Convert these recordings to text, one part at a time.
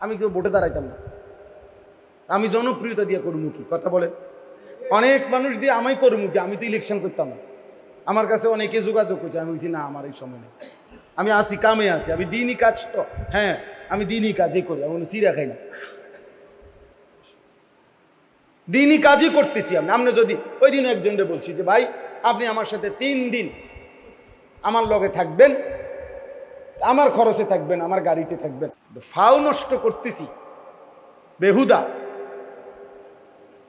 আমি কেউ ভোটে দাঁড়াইতাম না। আমি জনপ্রিয়তা দিয়ে করব কি কথা বলেন। অনেক মানুষ দিয়ে আমি করব কি আমি তো ইলেকশন করতাম না। আমার কাছে অনেকে যোগাযোগ করছে, আমি বলছি, না, আমার এই সময় নেই। আমি আসি, কামে আসি, আমি দিনই কাজ তো হ্যাঁ আমি দিনই কাজই করি, আমি চিরা খাই না। দিনই কাজই করতেছি আমি। আপনি যদি, ওই দিন একজনকে বলছি যে, ভাই, আপনি আমার সাথে তিন দিন আমার লগে থাকবেন আমার খরচে থাকবেন, আমার গাড়িতে থাকবেন। ফাও নষ্ট করতেছি। বেহুদা।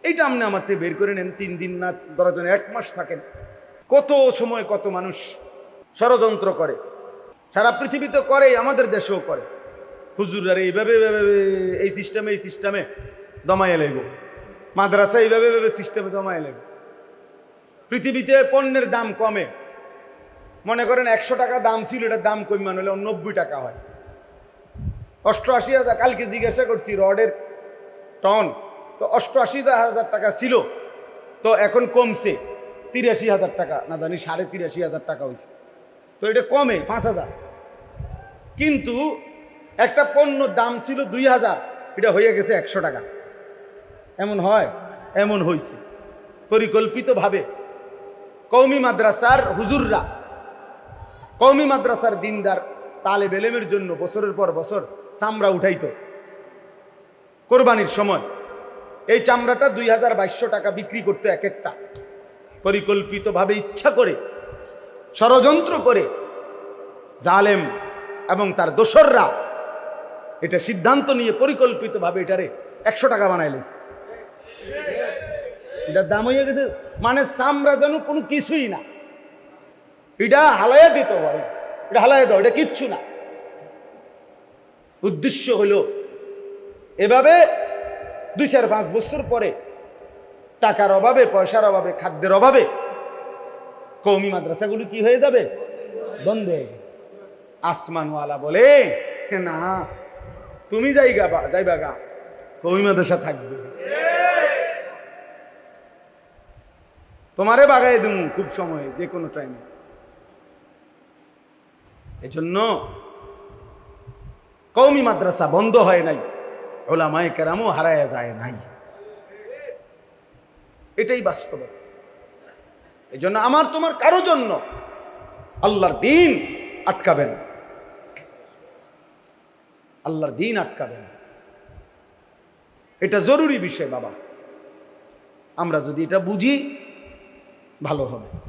এইটা আপনি আমার থেকে বের করে নেন, তিন দিন না, ধরার জন্য এক মাস থাকেন। কত সময় কত মানুষ ষড়যন্ত্র করে। সারা পৃথিবীতে করে আমাদের দেশেও করে। হুজুরার এইভাবে এইভাবে, এই সিস্টেমে এই সিস্টেমে দমাইয়া লাগব মাদ্রাসা এইভাবে সিস্টেমে দমাইয়া লাগব পৃথিবীতে পণ্যের দাম কমে। মনে করেন একশো টাকা দাম ছিল, এটার দাম কমান হলে নব্বই টাকা হয়। অষ্টআশি হাজার, কালকে জিজ্ঞাসা করছি রডের টন তো অষ্টআশি হাজার টাকা ছিল, তো এখন কমছে, তিরাশি হাজার টাকা, না জানি সাড়ে তিরাশি হাজার টাকা হয়েছে। তো এটা কমে পাঁচ হাজার। কিন্তু একটা পণ্য দাম ছিল দুই হাজার, এটা হয়ে গেছে একশো টাকা। এমন হয়, এমন হয়েছে পরিকল্পিতভাবে কৌমি মাদ্রাসার হুজুররা কৌমি মাদ্রাসার দিনদার তালে বেলেমের জন্য বছরের পর বছর চামড়া উঠাইত। কোরবানির সময় এই চামড়াটা দুই হাজার বাইশশো টাকা বিক্রি করতো এক একটা। পরিকল্পিতভাবে ইচ্ছা করে, ষড়যন্ত্র করে জালেম এবং তার দোসররা এটা সিদ্ধান্ত নিয়ে পরিকল্পিতভাবে এটারে একশো টাকা বানাইলেছে এটার দাম হয়ে গেছে। মানে চামড়া যেন কোনো কিছুই না। এটা হালাইয়া দিতে পারে। এটা হালাইয়া দাও, এটা কিচ্ছু না। উদ্দেশ্য হলো, এভাবে দুই চার পাঁচ বছর পরে টাকার অভাবে, পয়সার অভাবে, খাদ্যের অভাবে কৌমি মাদ্রাসাগুলো কি হয়ে যাবে? বন্ধ হয়ে যাবে। আসমানওয়ালা বলে, না, তুমি যাইগা যাইবা গা কৌমি মাদ্রাসা থাকবে। তোমারে বাগাই দেবো খুব সময়ে, যে কোনো টাইমে এজন্য কৌমি মাদ্রাসা বন্ধ হয় নাই, ওলামায় কেরামও হারায় যায় নাই। এটাই বাস্তবতা। এই জন্য আমার তোমার কারও জন্য আল্লাহর দিন আটকাবেন আল্লাহর দিন আটকাবেন এটা জরুরি বিষয় বাবা। আমরা যদি এটা বুঝি, ভালো হবে।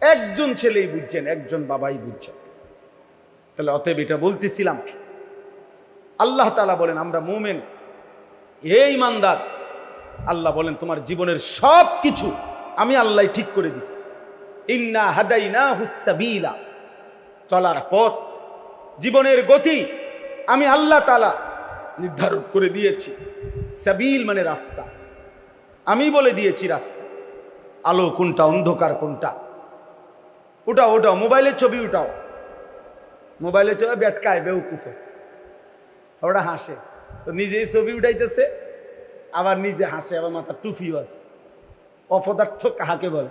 একজন ছেলেই বুঝছেন, একজন বাবাই বুঝছেন। তাহলে অতএব এটা বলতেছিলাম। আল্লাহ তালা বলেন, আমরা মোমেন। এ ইমানদার আল্লাহ বলেন, তোমার জীবনের সব কিছু আমি আল্লাহ ঠিক করে দিছি। ইন্না হাদাইনা হুসাবিলা চলার পথ, জীবনের গতি আমি আল্লাহ তালা নির্ধারণ করে দিয়েছি। সাবিল মানে রাস্তা। আমি বলে দিয়েছি রাস্তা। আলো কোনটা, অন্ধকার কোনটা? ওটাও ওটাও মোবাইলের ছবি উঠাও। মোবাইলের ছবি ব্যাটকায় বেউকুফে ওরা হাসে। তো নিজেই ছবি উঠাইতেছে, আবার নিজে হাসে, আবার মাথার টুফিও আছে। অপদার্থ কাহাকে বলে?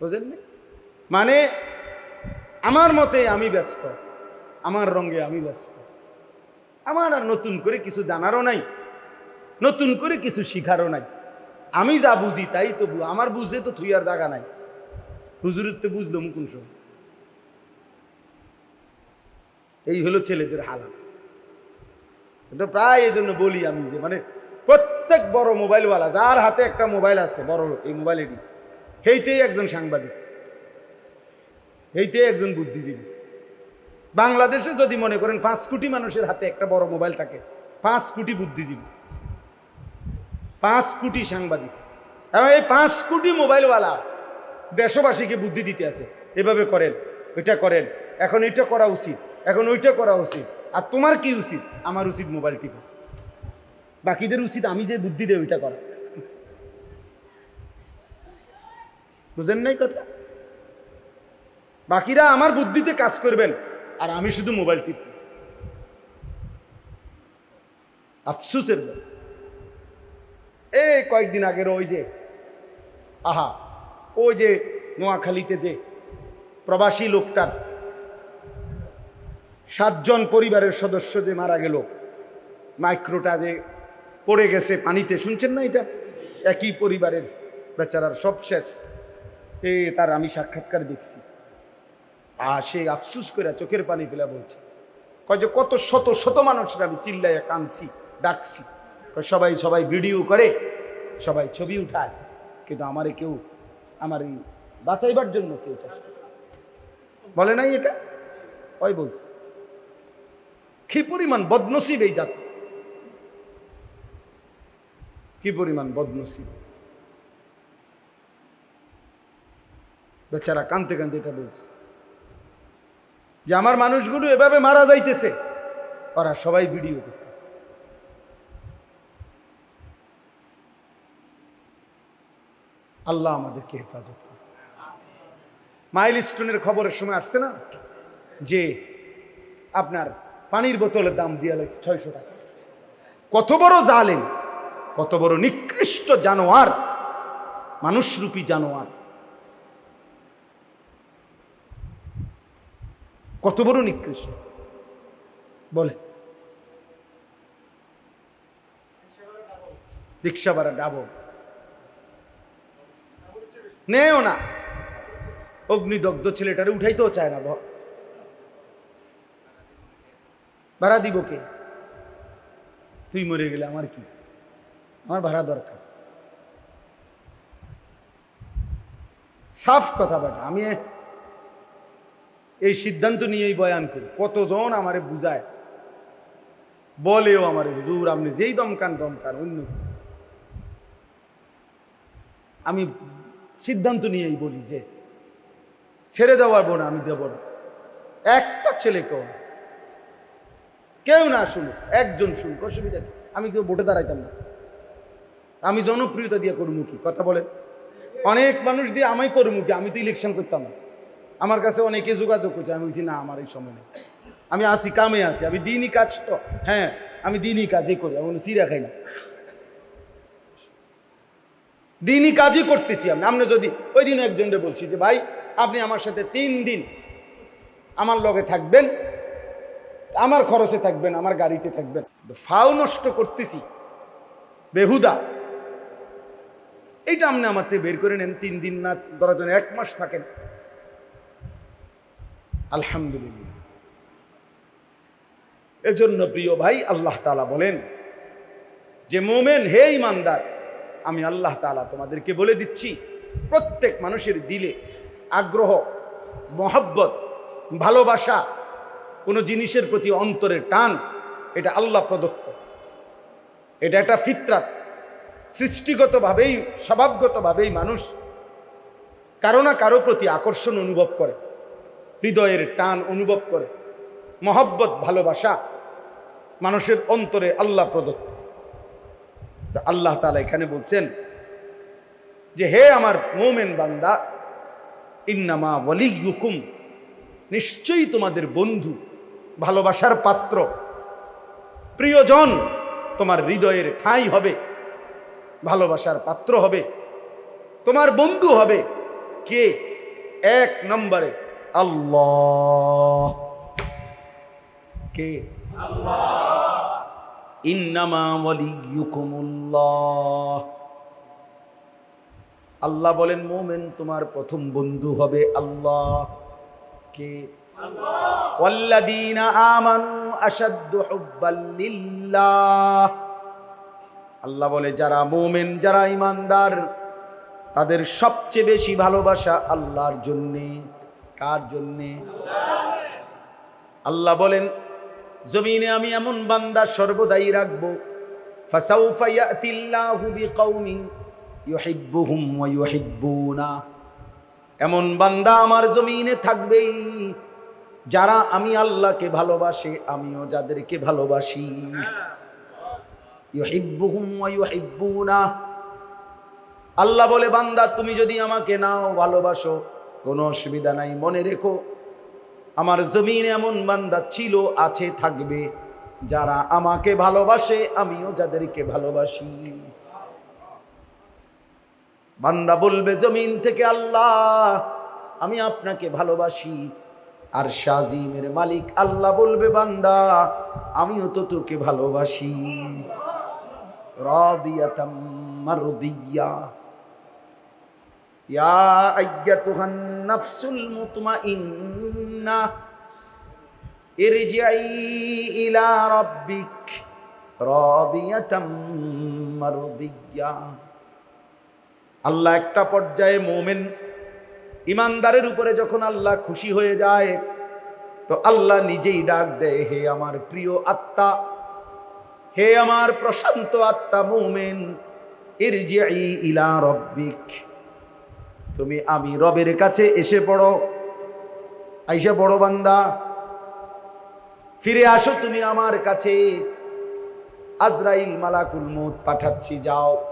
বুঝলেন মানে আমার মতে আমি ব্যস্ত, আমার রঙে আমি ব্যস্ত। আমার আর নতুন করে কিছু জানারও নাই, নতুন করে কিছু শিখারও নাই। আমি যা বুঝি তাই তো আমার বুঝে তো থুই আর জায়গা নাই। হুজুরের তো বুঝলো মুকুন এই হলো ছেলেদের হালা তো প্রায় এই জন্য বলি আমি যে মানে প্রত্যেক বড় মোবাইলওয়ালা, যার হাতে একটা মোবাইল আছে, বড় এই মোবাইল এটি সেইতেই একজন সাংবাদিক। এইতেই একজন বুদ্ধিজীবী। বাংলাদেশে যদি মনে করেন পাঁচ কোটি মানুষের হাতে একটা বড় মোবাইল থাকে, পাঁচ কোটি বুদ্ধিজীবী। পাঁচ কোটি সাংবাদিক। এবং এই পাঁচ কোটি মোবাইলওয়ালা দেশবাসীকে বুদ্ধি দিতে আছে, এভাবে করেন, এটা করেন, এখন এটা করা উচিত, এখন ওইটা করা উচিত, আর তোমার কি উচিত? আমার উচিত মোবাইল টিপা। বাকিদের উচিত আমি যে বুদ্ধি দেয় ওইটা করা। বুঝেন নাই কথা? বাকিরা আমার বুদ্ধিতে কাজ করবেন, আর আমি শুধু মোবাইল টিপ আফসুসের ব্যাপার। এই কয়েকদিন আগের ওই যে, আহা, ওই যে নোয়াখালীতে যে প্রবাসী লোকটার সাতজন পরিবারের সদস্য যে মারা গেল, মাইক্রোটা যে পড়ে গেছে পানিতে, শুনছেন না এটা? একই পরিবারের বেচারার সব শেষ। এ, তার আমি সাক্ষাৎকার দেখছি। আর সে আফসুস করে চোখের পানি ফেলা বলছে। কয় যে কত শত শত মানুষরা আমি চিল্লাইয়া কাঁদছি, ডাকছি। সবাই সবাই ভিডিও করে, সবাই ছবি উঠায়। কিন্তু আমারে কেউ, আমার এই বাঁচাইবার জন্য কেউ চেষ্টা বলে নাই এটা? ওই বলছে। কি পরিমাণ বদনসিব এই জাতি? কি পরিমাণ বদনসিব? বেচারা কানতে কানতে এটা বলছে। যে আমার মানুষগুলো এভাবে মারা যাইতেছে, ওরা সবাই ভিডিও করতেছে আল্লাহ আমাদেরকে হেফাজত করে মাইল স্টোনের খবরের সময় আসছে না? যে আপনার পানির বোতলের দাম দিয়ে লাগছে ছয়শো টাকা। কত বড় জালেন কত বড় নিকৃষ্ট জানোয়ার, মানুষরূপী জানোয়ার। কত বড় নিকৃষ্ট। বলে রিক্সা ভাড়া ডাবল নেও না। অগ্নিদগ্ধ ছেলেটারে উঠাইতেও চায় না ভাড়া দিব কে? তুই মরে গেলে আমার কি? আমার ভাড়া দরকার। সাফ কথা বেটা, আমি এই সিদ্ধান্ত নিয়েই বয়ান করি। কতজন আমারে বুঝায়? বলেও আমার হুজুর, আপনি যেই দমকান দমকান, অন্য আমি সিদ্ধান্ত নিয়েই বলি যে, ছেড়ে দেওয়ার না আমি দেব না। একটা না। কেউ না শুনুক, একজন শুনুক, অসুবিধা কি? আমি কেউ ভোটে দাঁড়াইতাম না। আমি জনপ্রিয়তা দিয়ে করব কি কথা বলেন। অনেক মানুষ দিয়ে আমি করব কি আমি তো ইলেকশন করতাম না। আমার কাছে অনেকে যোগাযোগ করছে, আমি বলছি, না, আমার এই সময় নেই। আমি আসি, কামে আসি, আমি দিনই কাজ তো হ্যাঁ আমি দিনই কাজই করি, আমি চিরা খাই না। দিনই কাজই করতেছি আপনি যদি ওই দিন একজনকে বলছি যে, ভাই, আপনি আমার সাথে তিন দিন আমার লগে থাকবেন, আমার খরচে থাকবেন, আমার গাড়িতে থাকবেন। ফাও নষ্ট করতেছি, বেহুদা। এইটা আপনি আমার থেকে বের করে নেন, তিন দিন না দরজন এক মাস থাকেন। আলহামদুলিল্লাহ। এজন্য প্রিয় ভাই, আল্লাহ তালা বলেন যে, মোমেন, হে ইমানদার আমি আল্লাহ তালা তোমাদেরকে বলে দিচ্ছি, প্রত্যেক মানুষের দিলে আগ্রহ, মহব্বত, ভালোবাসা, কোনো জিনিসের প্রতি অন্তরের টান, এটা আল্লাহ প্রদত্ত। এটা একটা ফিতরাত। সৃষ্টিগতভাবেই, স্বভাবগতভাবেই মানুষ কারও না কারও প্রতি আকর্ষণ অনুভব করে, হৃদয়ের টান অনুভব করে, মহব্বত, ভালোবাসা মানুষের অন্তরে আল্লাহ প্রদত্ত। আল্লাহ তালা এখানে বলছেন যে, হে আমার মোমেন বান্দা, ইন্নামা ওয়ালি হুকুম নিশ্চয়ই তোমাদের বন্ধু, ভালোবাসার পাত্র, প্রিয়জন তোমার হৃদয়ের ঠাঁই হবে, ভালোবাসার পাত্র হবে, তোমার বন্ধু হবে কে? এক নম্বরে আল্লাহ। কে? ইন্নামা ওয়ালিয়ুকুমুল্লাহ আল্লাহ বলেন মোমেন তোমার প্রথম বন্ধু হবে আল্লাহ। কে? আল্লাহ। বলে যারা মোমেন যারা ইমানদার তাদের সবচেয়ে বেশি ভালোবাসা আল্লাহর জন্যে। কার জন্যে। আল্লাহ বলেন জমিনে আমি এমন বান্দা সর্বদাই রাখব। এমন বান্দা আমার জমিনে থাকবেই, যারা আমি আল্লাহকে ভালোবাসে, আমিও যাদেরকে ভালোবাসি। আল্লাহ বলে, বান্দা, তুমি যদি আমাকে নাও ভালোবাসো, কোনো অসুবিধা নাই, মনে রেখো। আমার জমিন এমন বান্দা ছিল, আছে, থাকবে, যারা আমাকে ভালোবাসে, আমিও যাদেরকে ভালোবাসি। বান্দা বলবে, জমিন থেকে আল্লাহ, আমি আপনাকে ভালোবাসি। আর শাজিমের মালিক আল্লাহ বলবে, বান্দা, আমিও তো তোকে ভালোবাসি। রাদিয়াতাম মারদিয়া। ইয়া আইয়াতুহান নাফসুল মুতমাইন্না ইরজিই ইলা আল্লাহ একটা পর্যায়ে মোমেন ইমানদারের উপরে যখন আল্লাহ খুশি হয়ে যায়, তো আল্লাহ নিজেই ডাক দেয়, হে আমার প্রিয় আত্মা, হে আমার প্রশান্ত আত্মা মোমেন ইলা রব্বিক। তুমি আমি রবের কাছে এসে পড়ো আইসে বড় বান্দা। ফিরে আসো তুমি আমার কাছে। আজরাইল মালাকুল মউত পাঠাচ্ছি, যাও।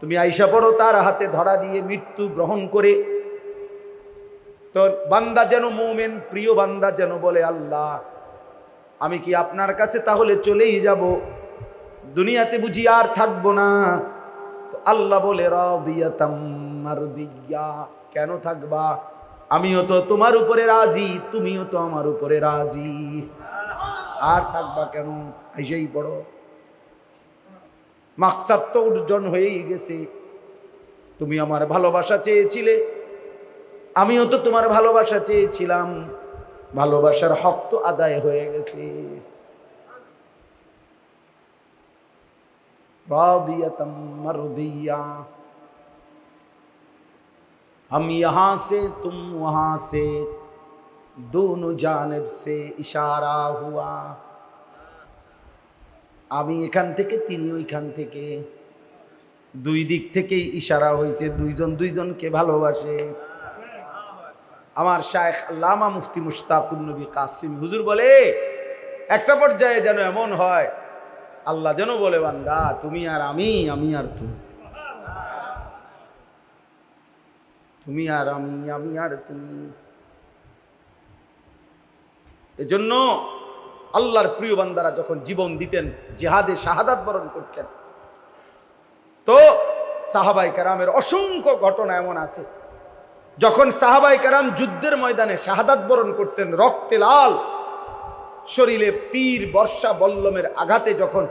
তুমি আইসা পড়ো তার হাতে ধরা দিয়ে মৃত্যু গ্রহণ করে। তো বান্দা যেন মোমেন, প্রিয় বান্দা যেন বলে, আল্লাহ, আমি কি আপনার কাছে তাহলে চলেই যাব? দুনিয়াতে বুঝি আর থাকব না। আল্লাহ বলে রাদিয়া কেন থাকবা? আমিও তো তোমার উপরে রাজি, তুমিও তো আমার উপরে রাজি। আর থাকবা কেন? এসেই বড় মাকসাদ তো অর্জন হয়েই গেছে। তুমি আমার ভালোবাসা চেয়েছিলে। আমিও তো তোমার ভালোবাসা চেয়েছিলাম। ভালোবাসার হক তো আদায় হয়ে গেছে। রাদিয়াতাম মারদিয়া। हम यहाँ से तुम वहाँ से दोनों जानब से इशारा हुआ আমি এখান থেকে তিনি ওইখান থেকে দুই দিক থেকেই ইশারা হয়েছে দুইজন দুইজনকে ভালোবাসে আমার শায়েখ আল্লামা মুফতি মুশতাকুর নবী কাসিম হুজুর বলে একটা পর্যায়ে যেন এমন হয় আল্লাহ যেন বলে বান্দা তুমি আর আমি আমি আর তুমি তুমি আর আমি আমি আর তুমি। এজন্য আল্লাহর প্রিয় বান্দারা যখন জীবন দিতেন, জেহাদে শাহাদাত বরণ করতেন, তো সাহাবাই কারামের অসংখ্য ঘটনা এমন আছে। যখন সাহাবাই কারাম যুদ্ধের ময়দানে শাহাদাত বরণ করতেন, রক্তে লাল, শরীরে তীর, বর্ষা, বল্লমের আঘাতে যখন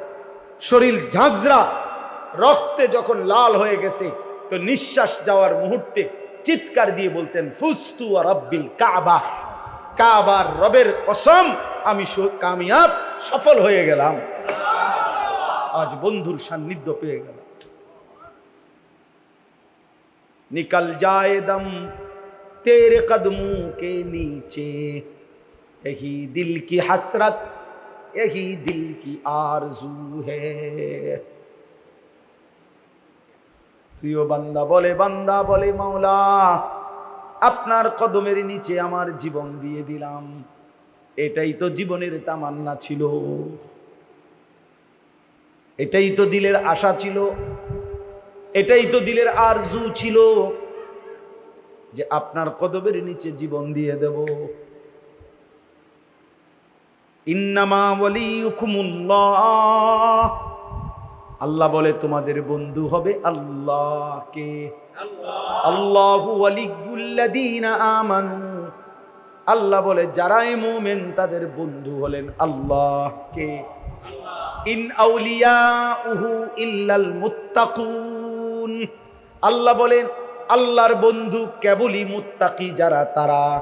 শরীর ঝাঁঝরা, রক্তে যখন লাল হয়ে গেছে, তো নিঃশ্বাস যাওয়ার মুহূর্তে চিৎকার দিয়ে বলতেন ফুস্তু আর রব্বিল কাবা কাবার রবের কসম আমি স- কামিয়াব সফল হয়ে গেলাম আজ বন্ধুর সান্নিধ্য পেয়ে গেলাম निकल जाए दम तेरे कदमों के नीचे यही दिल की हसरत यही दिल की आरजू है প্রিয় বান্দা বলে বান্দা বলে, মাওলা, আপনার কদমের নিচে আমার জীবন দিয়ে দিলাম। এটাই তো জীবনের তামান্না ছিল। এটাই তো দিলের আশা ছিল। এটাই তো দিলের আরজু ছিল যে আপনার কদবের নিচে জীবন দিয়ে দেব। ইন্নামা ওয়ালিউকুমুল্লাহ আল্লাহ বলে তোমাদের বন্ধু হবে আল্লাহকে। আল্লাহু। আমানু। আল্লাহ বলে যারাই মুমিন তাদের বন্ধু হলেন আল্লাহকে। ইন ইল্লাল মুত্তাকুন। আল্লাহ বলেন আল্লাহর বন্ধু কেবলই মুত্তাকি যারা তারা।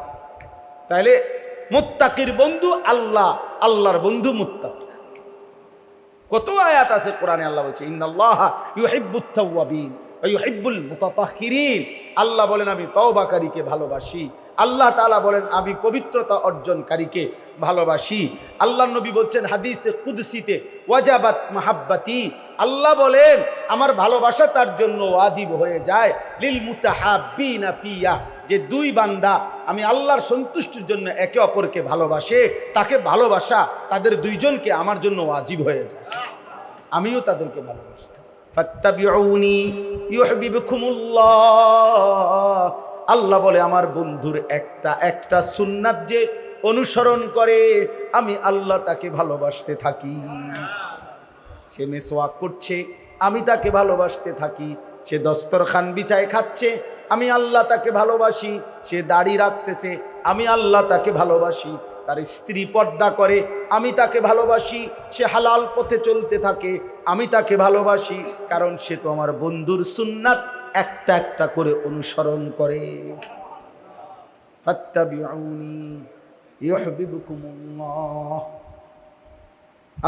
তাইলে মুত্তাকির বন্ধু আল্লাহ আল্লাহর বন্ধু মুত্তাকি। কত আয়াত আছে কোরআনে আল্লাহ বলছে, ইন্নাল্লাহ আল্লাহ বলেন, আমি তওবাকারীকে ভালোবাসি। আল্লাহ তাআলা বলেন, আমি পবিত্রতা অর্জনকারীকে ভালোবাসি। আল্লাহ নবী বলছেন হাদিসে কুদসিতে, ওয়াজাবাত মাহাব্বাতি। আল্লাহ বলেন, আমার ভালোবাসা তার জন্য ওয়াজিব হয়ে যায়। লিল মুতাহাব্বিনা ফিয়া। যে দুই বান্দা আমি আল্লাহর সন্তুষ্টির জন্য একে অপরকে ভালোবাসে, তাকে ভালোবাসা তাদের দুইজনকে আমার জন্য ওয়াজিব হয়ে যায়। আমিও তাদেরকে ভালোবাসি। আল্লাহ বলে, আমার বন্ধুর একটা একটা সুন্নাত যে অনুসরণ করে, আমি আল্লাহ তাকে ভালোবাসতে থাকি। সে মেসওয়াক করছে, আমি তাকে ভালোবাসতে থাকি। সে দস্তরখান বিছায় খাচ্ছে আমি আল্লাহ তাকে ভালোবাসি, সে দাড়ি রাখতেছে, আমি আল্লাহ তাকে ভালোবাসি। তার স্ত্রী পর্দা করে, আমি তাকে ভালোবাসি, সে হালাল পথে চলতে থাকে, আমি তাকে ভালোবাসি, কারণ সে তো আমার বন্ধুর সুন্নাত একটা একটা করে অনুসরণ করে।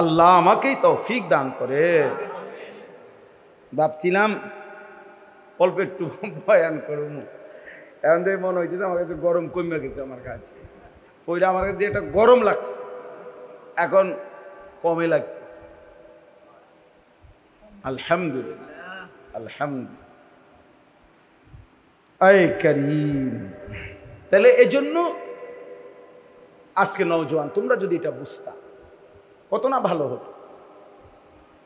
আল্লাহ আমাকেই তৌফিক দান করে। ভাবছিলাম অল্প একটু বয়ান করুন এখন থেকে মনে হইতেছে আমার কাছে গরম কমে গেছে আমার কাছে। পইলে আমার কাছে এটা গরম লাগছে। এখন কমে লাগতেছে। আলহামদুলিল্লাহ। আলহামদুলিল্লাহ। আয় করিম। তাহলে এজন্য আজকে নওজোয়ান, তোমরা যদি এটা বুঝতা, কত না ভালো হতো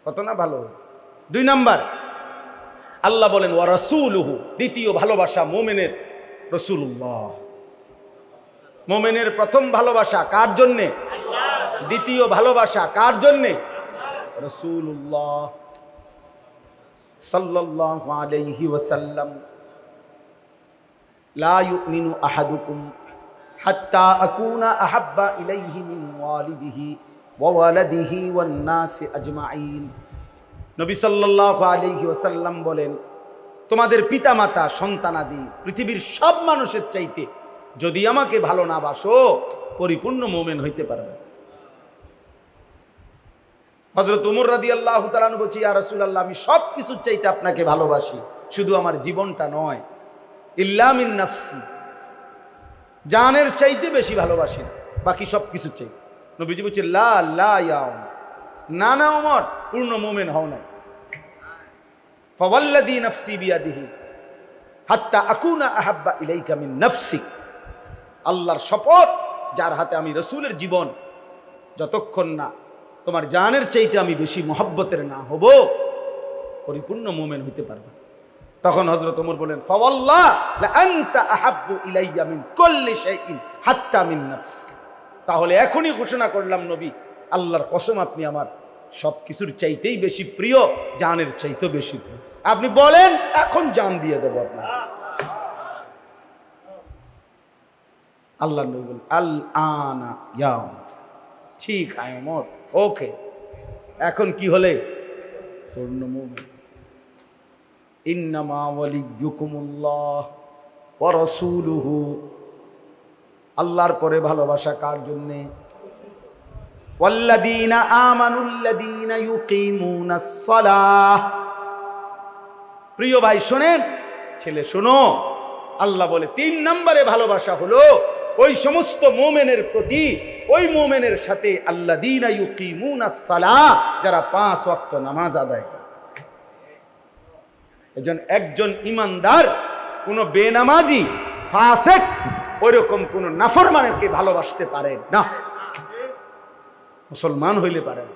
কত না ভালো হতো দুই নাম্বার। আল্লাহ বলেন, ওয়া রসুলহু দ্বিতীয় ভালোবাসা মোমেনের রসুল্লাহ মোমেনের প্রথম ভালোবাসা কার জন্যে? দ্বিতীয় ভালোবাসা কার জন্যে? রসুল্লাহ সাল্লাল্লাহু আলাইহি ওয়াসাল্লাম। লা ইউমিনু আহাদুকুম হাত্তা আকুনা আহাব্বা ইলাইহি মিন ওয়ালিদিহি ওয়া ওয়ালাদিহি ওয়ান নাসি আজমাইন। নবী সাল্লাল্লাহু আলাইহি ওয়াসাল্লাম বলেন, তোমাদের পিতামাতা সন্তানাদি পৃথিবীর সব মানুষের চাইতে যদি আমাকে ভালো না বাসো, পরিপূর্ণ মোমেন হইতে পারবে হজরত উমর রাদি আল্লাহ তালানু বলছি, ইয়া রসুল আল্লাহ আমি সব কিছুর চাইতে আপনাকে ভালোবাসি, শুধু আমার জীবনটা নয়। ইল্লামিন নাফসি, জানের চাইতে বেশি ভালোবাসি না, বাকি সব কিছুর চাইতে। নবীজি বলছে, লা লা। না না ওমর পূর্ণ মোমেন হও না ফওয়াল্লাদি নফসি বিয়াদিহি, হাত্তা আকুনা আহাব্বা ইলাইকা মিন নফসিক। আল্লাহর শপথ, যার হাতে আমি রসুলের জীবন, যতক্ষণ না তোমার জানের চাইতে আমি বেশি মহব্বতের না হব, পরিপূর্ণ মোমেন হইতে পারবে। তখন হজরত ওমর বলেন ফাওয়াল্লাহ, লা আনতা আহাব্বু ইলাইয়া মিন কুল্লি শাইইন হাত্তা মিন নফস। তাহলে এখনই ঘোষণা করলাম নবী, আল্লাহর কসম আপনি আমার সব কিছুর চাইতেই বেশি প্রিয়, জানের চাইতেও বেশি প্রিয়। আপনি বলেন, এখন জান দিয়ে দেবো আপনার আল্লাহ নবী আল আনা ঠিক আয় ওমর ওকে। এখন কি হলে? আল্লাহর পরে ভালোবাসা কার জন্যে? ওয়াল্লাযীনা আমানুল্লাযীনা ইউকিমুনাস সালাহ প্রিয় ভাই, শোনেন, ছেলে, শোনো। আল্লাহ বলে, তিন নম্বরে ভালোবাসা হলো ওই সমস্ত মোমেনের প্রতি, ওই মোমেনের সাথে আল্লাহ সালাহ, যারা পাঁচ ওয়াক্ত নামাজ আদায় এজন একজন ইমানদার, কোনো বেনামাজি, ফাসেক, ওইরকম কোন নাফরমানেরকে ভালোবাসতে পারে না। মুসলমান হইলে পারে না।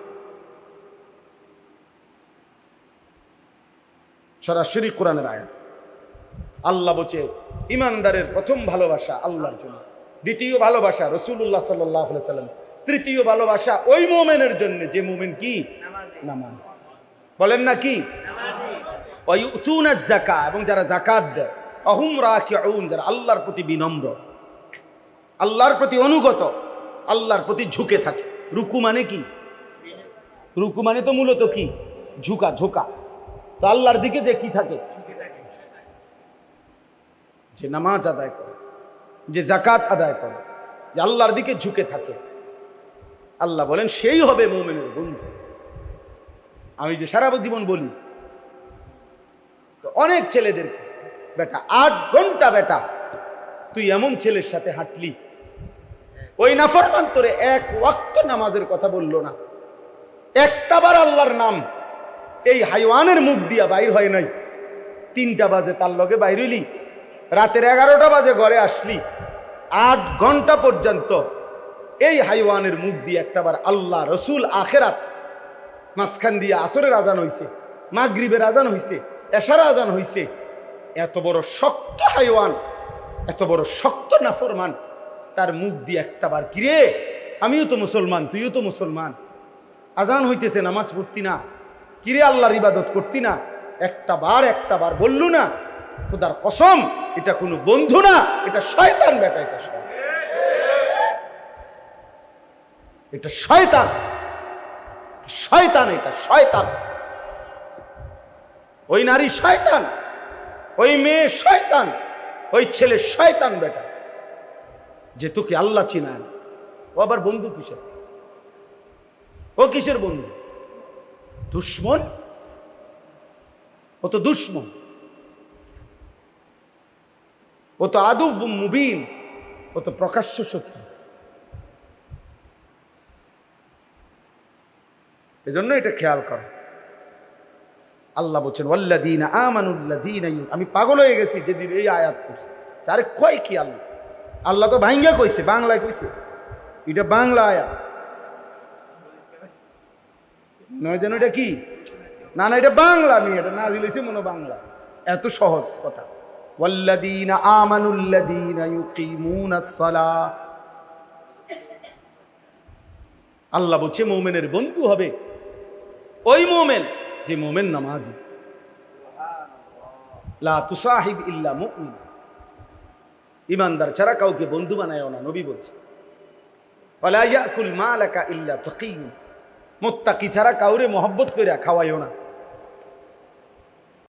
সরাসরি কোরআনের আয়াত। আল্লাহ বলছে, ইমানদারের প্রথম ভালোবাসা আল্লাহর জন্য। দ্বিতীয় ভালোবাসা রসুল্লাহ সাল্লাহ সাল্লাম তৃতীয় ভালোবাসা ওই মোমেনের জন্য, যে মোমেন কি? নামাজ। বলেন না কি? জাকা এবং যারা জাকাত দেয়, অহুম রাখিউন যারা আল্লাহর প্রতি বিনম্র। আল্লাহর প্রতি অনুগত, আল্লাহর প্রতি ঝুঁকে থাকে। রুকু মানে কি? রুকু মানে তো মূলত কি? ঝুঁকা, ঝোঁকা। তো আল্লাহর দিকে যে কি থাকে? যে নামাজ আদায় করে, যে জাকাত আদায় করে, যে আল্লাহর দিকে ঝুঁকে থাকে। আল্লাহ বলেন, সেই হবে মোমেনের বন্ধু। আমি যে সারা জীবন বলি, তো অনেক ছেলেদেরকে, বেটা, আট ঘণ্টা বেটা, তুই এমন ছেলের সাথে হাঁটলি ওই নাফরমান তোরে এক ওয়াক্ত নামাজের কথা বলল না। একটাবার আল্লাহর নাম এই হাইওয়ানের মুখ দিয়া বাইর হয় নাই। তিনটা বাজে তার লগে বাইরিলি রাতের এগারোটা বাজে ঘরে আসলি। আট ঘণ্টা পর্যন্ত এই হাইওয়ানের মুখ দিয়ে একটাবার আল্লাহ রসুল আখেরাত মাঝখান দিয়ে আসরের আজান হইছে, মাগরিবের আজান হইছে, এশারা আজান হইছে। এত বড় শক্ত হাইওয়ান, এত বড় শক্ত নাফরমান তার মুখ দিয়ে একটাবার কিরে? আমিও তো মুসলমান, তুইও তো মুসলমান। আজান হইতেছে, নামাজ পড়তি না। কিরে আল্লাহর ইবাদত করতি না? একটা বার একটা বার বললু না, খোদার কসম, এটা কোনো বন্ধু না, এটা শয়তান বেটা, এটা এটা শয়তান। শয়তান, এটা শয়তান। ওই নারী শয়তান, ওই মেয়ে শয়তান, ওই ছেলে শয়তান বেটা। যে তোকে আল্লাহ চিনায়। ও আবার বন্ধু কিসের? ও কিসের বন্ধু? দুশ্মন? ও তো দুশ্মন। ও তো আদু মুবিন। ও তো প্রকাশ্য শত্রু। এজন্য এটা খেয়াল করো। আল্লাহ বলছেন ওল্লাদিন আমানুল্লাদিন আমি পাগল হয়ে গেছি যেদিন এই আয়াত করছি আরে কয় কি আল্লাহ আল্লাহ তো ভাঙ্গা কইছে, বাংলায় কইছে। এটা বাংলা আয়াত নয় যেন এটা কি? না না, এটা বাংলা আমি এটা না দিলেছি মনে বাংলা। এত সহজ কথা। আল্লাহ বলছে, মোমেনের বন্ধু হবে। ওই মোমেন, যে মোমেন নামাজি। লা তুসাহিব ইল্লা মুমিন। ইমানদার ছাড়া কাউকে বন্ধু বানায়ও না, নবী বলছে। ওয়ালা ইয়াকুল মালাকা ইল্লা তাকিয়ুন মুত্তাকি ছাড়া কাউরে মহব্বত কইরা খাওয়াইও না।